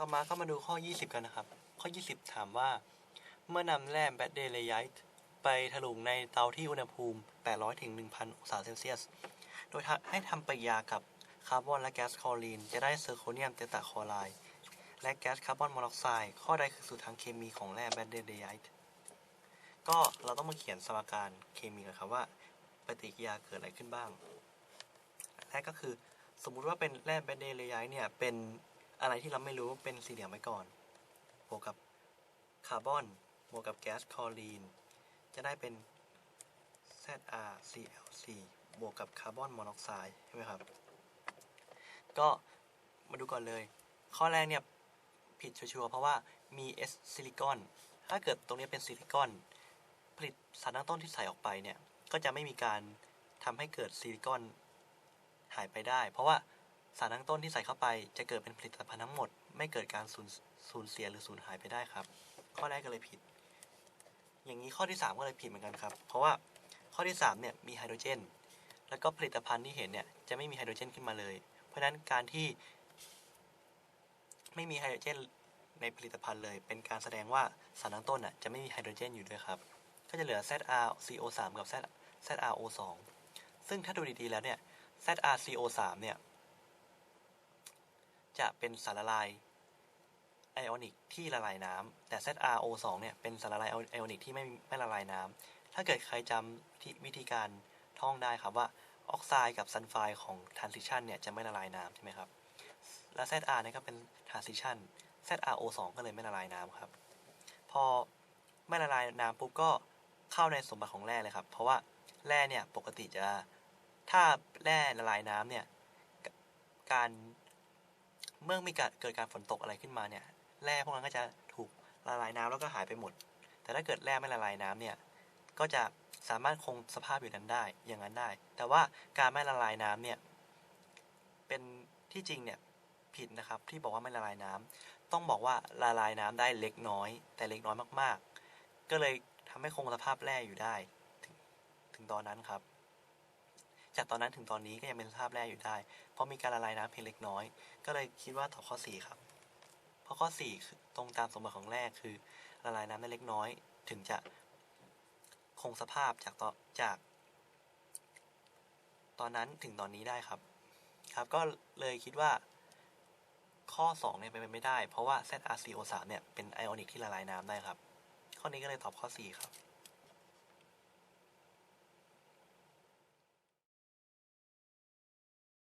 ต่อมาก็มาดูข้อ 20 กันนะครับ ข้อ 20 ถามว่า เมื่อนำแร่แบตเดลไยต์ไปถลุงในเตาที่อุณหภูมิ 800ถึง1,000 องศาเซลเซียส โดยให้ทำปฏิกิริยากับคาร์บอนและแก๊สคลอรีน จะได้เซอร์โคเนียมเตตาคลอไรด์และแก๊สคาร์บอนมอนอกไซด์ข้อใดคือสูตรทางเคมีของแร่แบตเดลไยต์ก็เราต้องมาเขียนสมการเคมีกันครับว่า ปฏิกิริยาเกิดอะไรขึ้นบ้างแรกก็คือสมมุติว่าเป็นแร่แบตเดลไยต์เนี่ยเป็น อะไรที่เราไม่รู้เป็นสีเหลี่ยมไว้ก่อน บวกกับคาร์บอน บวกกับแก๊สคลอรีน จะได้เป็น ZrCl4 บวกกับคาร์บอนมอนอกไซด์ใช่ไหมครับ ก็มาดูก่อนเลย ข้อแรกเนี่ย ผิดชัวร์ๆเพราะว่ามี S ซิลิคอน ถ้าเกิดตรงนี้เป็นซิลิคอน ผลิตสารตั้งต้นที่ใส่ออกไปเนี่ย ก็จะไม่มีการทำให้เกิดซิลิคอนหายไปได้ เพราะว่า สารตั้งต้นที่ใส่เข้าไปจะเกิดเป็นผลิตภัณฑ์ทั้งหมด ไม่เกิดการสูญสูญเสียหรือสูญหายไปได้ครับ ข้อแรกก็เลยผิด อย่างนี้ข้อที่ 3 ก็เลยผิดเหมือนกันครับ เพราะว่าข้อที่3เนี่ยมีไฮโดรเจน แล้วก็ผลิตภัณฑ์ที่เห็นเนี่ยจะไม่มีไฮโดรเจนขึ้นมาเลย เพราะฉะนั้นการที่ ไม่มีไฮโดรเจนในผลิตภัณฑ์เลย เป็นการแสดงว่าสารตั้งต้นอะจะไม่มีไฮโดรเจนอยู่ด้วยครับ ก็จะเหลือ ZrCO3 กับ Z ZrO2 ซึ่งถ้าดูดีๆแล้วเนี่ย ZrCO3 เนี่ย จะเป็นสารละลายไอออนิกที่ละลายน้ำแต่ ZrO2 เนี่ยเป็นสารละลายไอออนิกที่ไม่ไม่ละลายน้ำถ้าเกิดใครจำที่วิธีการท่องได้ครับว่าออกไซด์กับซัลไฟด์ของ transition เนี่ยจะไม่ละลายน้ำใช่ไหมครับและ ZR เนี่ยก็เป็น transition ZrO2 ก็เลยไม่ละลายน้ำครับ พอไม่ละลายน้ำปุ๊บก็เข้าในสมบัติของแร่เลยครับ เพราะว่าแร่เนี่ยปกติจะถ้าแร่ละลายน้ำเนี่ยการ เมื่อมีการเกิดการฝนตกอะไรขึ้นมาเนี่ยแร่พวกนั้นก็จะถูกละลายน้ำแล้วก็หายไปหมด แต่ถ้าเกิดแร่ไม่ละลายน้ำเนี่ยก็จะสามารถคงสภาพอยู่นั้นได้อย่างนั้นได้ แต่ว่าการไม่ละลายน้ำเนี่ยเป็นที่จริงเนี่ยผิดนะครับที่บอกว่าไม่ละลายน้ำต้องบอกว่าละลายน้ำได้เล็กน้อย แต่เล็กน้อยมากๆ ก็เลยทำให้คงสภาพแร่อยู่ได้ ถึงถึงตอนนั้นครับ จากตอนนั้นถึงตอนนี้ก็ยังเป็นสภาพแร่อยู่ได้ เพราะมีการละลายน้ำเพียงเล็กน้อย ก็เลยคิดว่าตอบข้อ 4 ครับ เพราะข้อ 4 ตรงตามสมบัติของแร่คือละลายน้ำได้เล็กน้อย ถึงจะคงสภาพจากตอนจาก ตอนนั้นถึงตอนนี้ได้ครับ ครับก็เลยคิดว่า ข้อ2เนี่ยเป็นไปไม่ได้ เพราะว่า ZrCO3 เนี่ยเป็นไอออนิกที่ละลายน้ำได้ครับ ข้อนี้ก็เลยตอบข้อ 4 ครับ